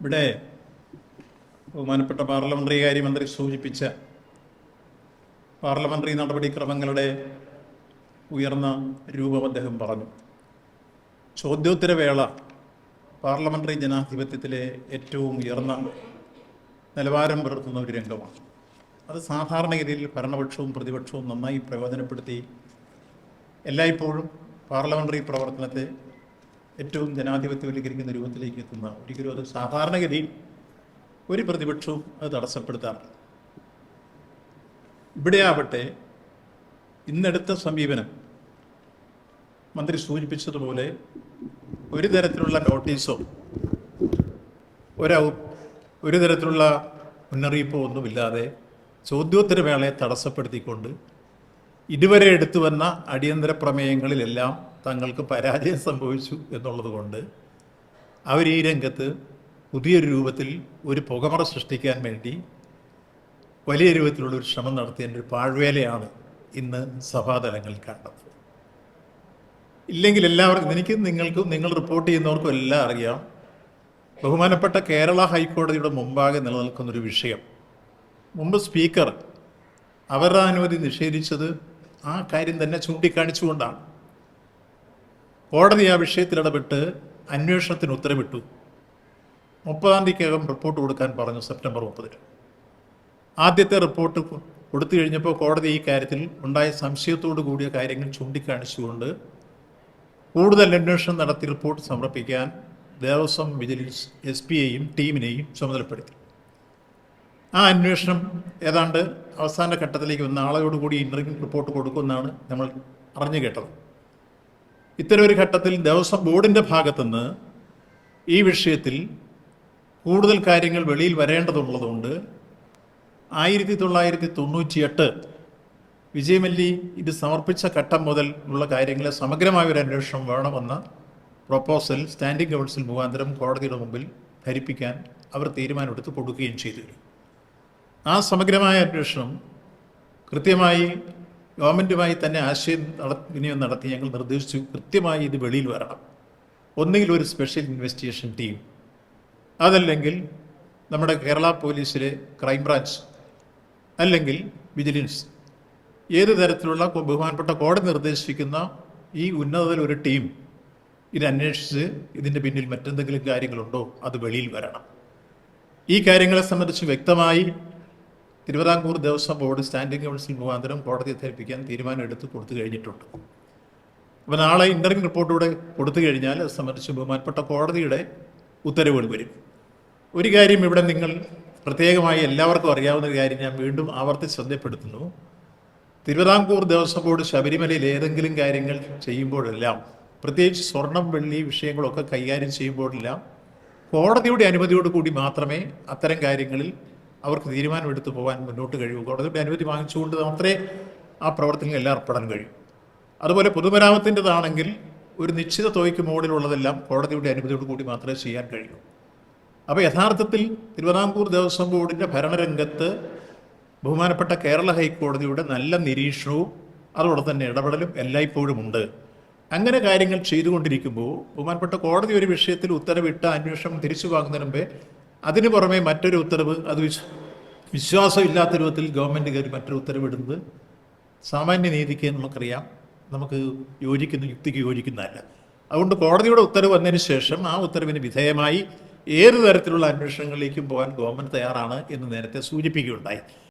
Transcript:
ഇവിടെ ബഹുമാനപ്പെട്ട പാർലമെന്ററി കാര്യമന്ത്രി സൂചിപ്പിച്ച പാർലമെന്ററി നടപടിക്രമങ്ങളുടെ ഉയർന്ന രൂപം അദ്ദേഹം പറഞ്ഞു. ചോദ്യോത്തരവേള പാർലമെന്ററി ജനാധിപത്യത്തിലെ ഏറ്റവും ഉയർന്ന നിലവാരം പുലർത്തുന്ന ഒരു രംഗമാണ്. അത് സാധാരണഗതിയിൽ ഭരണപക്ഷവും പ്രതിപക്ഷവും നന്നായി പ്രയോജനപ്പെടുത്തി എല്ലായ്പ്പോഴും പാർലമെന്ററി പ്രവർത്തനത്തെ ഏറ്റവും ജനാധിപത്യവൽക്കരിക്കുന്ന രൂപത്തിലേക്ക് എത്തുന്ന ഒരിക്കലും അത് സാധാരണഗതിയിൽ ഒരു പ്രതിപക്ഷവും അത് തടസ്സപ്പെടുത്താറില്ല. ഇവിടെയാവട്ടെ ഇന്നെടുത്ത സമീപനം മന്ത്രി സൂചിപ്പിച്ചതുപോലെ ഒരു തരത്തിലുള്ള നോട്ടീസോ ഒരു ഒരു തരത്തിലുള്ള മുന്നറിയിപ്പോ ഒന്നുമില്ലാതെ ചോദ്യോത്തരവേളയെ തടസ്സപ്പെടുത്തിക്കൊണ്ട് ഇതുവരെ എടുത്തു വന്ന അടിയന്തര പ്രമേയങ്ങളിലെല്ലാം തങ്ങൾക്ക് പരാജയം സംഭവിച്ചു എന്നുള്ളത് കൊണ്ട് അവർ ഈ രംഗത്ത് പുതിയൊരു രൂപത്തിൽ ഒരു പുകമറ സൃഷ്ടിക്കാൻ വേണ്ടി വലിയ രൂപത്തിലുള്ള ഒരു ശ്രമം നടത്തിയതിന്റെ ഒരു പാഴ്വേലയാണ് ഇന്ന് സഭാതലങ്ങളിൽ കണ്ടത് ഇല്ലെങ്കിൽ എല്ലാവർക്കും എനിക്ക് നിങ്ങൾക്കും നിങ്ങൾ റിപ്പോർട്ട് ചെയ്യുന്നവർക്കും എല്ലാം അറിയാം. ബഹുമാനപ്പെട്ട കേരള ഹൈക്കോടതിയുടെ മുമ്പാകെ നിലനിൽക്കുന്നൊരു വിഷയം. മുമ്പ് സ്പീക്കർ അവരുടെ അനുമതി നിഷേധിച്ചത് ആ കാര്യം തന്നെ ചൂണ്ടിക്കാണിച്ചുകൊണ്ടാണ്. കോടതി ആ വിഷയത്തിൽ ഇടപെട്ട് അന്വേഷണത്തിന് ഉത്തരവിട്ടു. മുപ്പതാം തീയതിക്കകം റിപ്പോർട്ട് കൊടുക്കാൻ പറഞ്ഞു സെപ്റ്റംബർ മുപ്പതിന്. ആദ്യത്തെ റിപ്പോർട്ട് കൊടുത്തു കഴിഞ്ഞപ്പോൾ കോടതി ഈ കാര്യത്തിൽ ഉണ്ടായ സംശയത്തോടു കൂടിയ കാര്യങ്ങൾ ചൂണ്ടിക്കാണിച്ചുകൊണ്ട് കൂടുതൽ അന്വേഷണം നടത്തി റിപ്പോർട്ട് സമർപ്പിക്കാൻ ദേവസ്വം വിജിലൻസ് എസ് പിയെയും ടീമിനെയും ചുമതലപ്പെടുത്തി. ആ അന്വേഷണം ഏതാണ്ട് അവസാന ഘട്ടത്തിലേക്ക് വന്ന ആളോടുകൂടി ഇന്റർവ്യൂ റിപ്പോർട്ട് കൊടുക്കുമെന്നാണ് നമ്മൾ അറിഞ്ഞു കേട്ടത്. ഇത്തരം ഒരു ഘട്ടത്തിൽ ദേവസ്വം ബോർഡിന്റെ ഭാഗത്തുനിന്ന് ഈ വിഷയത്തിൽ കൂടുതൽ കാര്യങ്ങൾ വെളിയിൽ വരേണ്ടതുള്ളതുകൊണ്ട് ആയിരത്തി തൊള്ളായിരത്തി തൊണ്ണൂറ്റിയെട്ട് വിജയമല്ലി ഇത് സമർപ്പിച്ച ഘട്ടം മുതൽ ഉള്ള കാര്യങ്ങളെ സമഗ്രമായ ഒരു അന്വേഷണം വേണമെന്ന പ്രൊപ്പോസൽ സ്റ്റാൻഡിംഗ് കൗൺസിൽ മുഖാന്തരം കോടതിയുടെ മുമ്പിൽ ധരിപ്പിക്കാൻ അവർ തീരുമാനമെടുത്ത് കൊടുക്കുകയും ചെയ്തു. ആ സമഗ്രമായ അന്വേഷണം കൃത്യമായി ഗവൺമെന്റുമായി തന്നെ ആശയം വിനിയോഗം നടത്തി ഞങ്ങൾ നിർദ്ദേശിച്ചു കൃത്യമായി ഇത് വെളിയിൽ വരണം. ഒന്നുകിൽ ഒരു സ്പെഷ്യൽ ഇൻവെസ്റ്റിഗേഷൻ ടീം അതല്ലെങ്കിൽ നമ്മുടെ കേരള പോലീസിലെ ക്രൈംബ്രാഞ്ച് അല്ലെങ്കിൽ വിജിലൻസ് ഏത് തരത്തിലുള്ള ബഹുമാനപ്പെട്ട കോടതി നിർദ്ദേശിക്കുന്ന ഈ ഉന്നതതല ഒരു ടീം ഇത് അന്വേഷിച്ച് ഇതിന്റെ പിന്നിൽ മറ്റെന്തെങ്കിലും കാര്യങ്ങളുണ്ടോ? അത് വെളിയിൽ വരണം. ഈ കാര്യങ്ങളെ സംബന്ധിച്ച് വ്യക്തമായി Thiruvithamkoor Devaswom board standing counsel മുഖാന്തരം കോടതിയെ ധരിപ്പിക്കാൻ തീരുമാനം എടുത്ത് കൊടുത്തു കഴിഞ്ഞിട്ടുണ്ട്. അപ്പോൾ നാളെ ഇന്റർവ്യൂ റിപ്പോർട്ടൂടെ കൊടുത്തു കഴിഞ്ഞാൽ അത് സംബന്ധിച്ച് ബഹുമാനപ്പെട്ട കോടതിയുടെ ഉത്തരവുകൾ വരും. ഒരു കാര്യം ഇവിടെ നിങ്ങൾ പ്രത്യേകമായി എല്ലാവർക്കും അറിയാവുന്ന ഒരു കാര്യം ഞാൻ വീണ്ടും ആവർത്തിച്ച് ശ്രദ്ധപ്പെടുത്തുന്നു. തിരുവിതാംകൂർ ദേവസ്വം ബോർഡ് ശബരിമലയിൽ ഏതെങ്കിലും കാര്യങ്ങൾ ചെയ്യുമ്പോഴെല്ലാം പ്രത്യേകിച്ച് സ്വർണം വെള്ളി വിഷയങ്ങളൊക്കെ കൈകാര്യം ചെയ്യുമ്പോഴെല്ലാം കോടതിയുടെ അനുമതിയോട് കൂടി മാത്രമേ അത്തരം കാര്യങ്ങളിൽ അവർക്ക് തീരുമാനമെടുത്ത് പോകാൻ മുന്നോട്ട് കഴിയൂ കോടതിയുടെ അനുമതി വാങ്ങിച്ചുകൊണ്ട് മാത്രമേ ആ പ്രവർത്തനങ്ങൾ എല്ലാം ഏർപ്പെടാൻ കഴിയൂ. അതുപോലെ പൊതുമരാമത്തിന്റെതാണെങ്കിൽ ഒരു നിശ്ചിത തുകയ്ക്ക് മുകളിലുള്ളതെല്ലാം കോടതിയുടെ അനുമതിയോട് കൂടി മാത്രമേ ചെയ്യാൻ കഴിയൂ. അപ്പോൾ യഥാർത്ഥത്തിൽ തിരുവിതാംകൂർ ദേവസ്വം ബോർഡിന്റെ ഭരണരംഗത്ത് ബഹുമാനപ്പെട്ട കേരള ഹൈക്കോടതിയുടെ നല്ല നിരീക്ഷണവും അതോടെ തന്നെ ഇടപെടലും എല്ലായ്പ്പോഴും ഉണ്ട്. അങ്ങനെ കാര്യങ്ങൾ ചെയ്തുകൊണ്ടിരിക്കുമ്പോൾ ബഹുമാനപ്പെട്ട കോടതി ഒരു വിഷയത്തിൽ ഉത്തരവിട്ട് അന്വേഷണം തിരിച്ചു വാങ്ങുന്നതിന് മുമ്പേ അതിന് പുറമെ മറ്റൊരു ഉത്തരവ് അത് വിശ്വ വിശ്വാസമില്ലാത്ത രൂപത്തിൽ ഗവൺമെന്റ് കയറി മറ്റൊരു ഉത്തരവിടുന്നത് സാമാന്യ നീതിക്ക് നമുക്കറിയാം. നമുക്ക് യോജിക്കുന്ന യുക്തിക്ക് യോജിക്കുന്നതല്ല. അതുകൊണ്ട് കോടതിയുടെ ഉത്തരവ് വന്നതിന് ശേഷം ആ ഉത്തരവിന് വിധേയമായി ഏത് തരത്തിലുള്ള അന്വേഷണങ്ങളിലേക്കും പോകാൻ ഗവൺമെന്റ് തയ്യാറാണ് എന്ന് നേരത്തെ സൂചിപ്പിക്കുകയുണ്ടായി.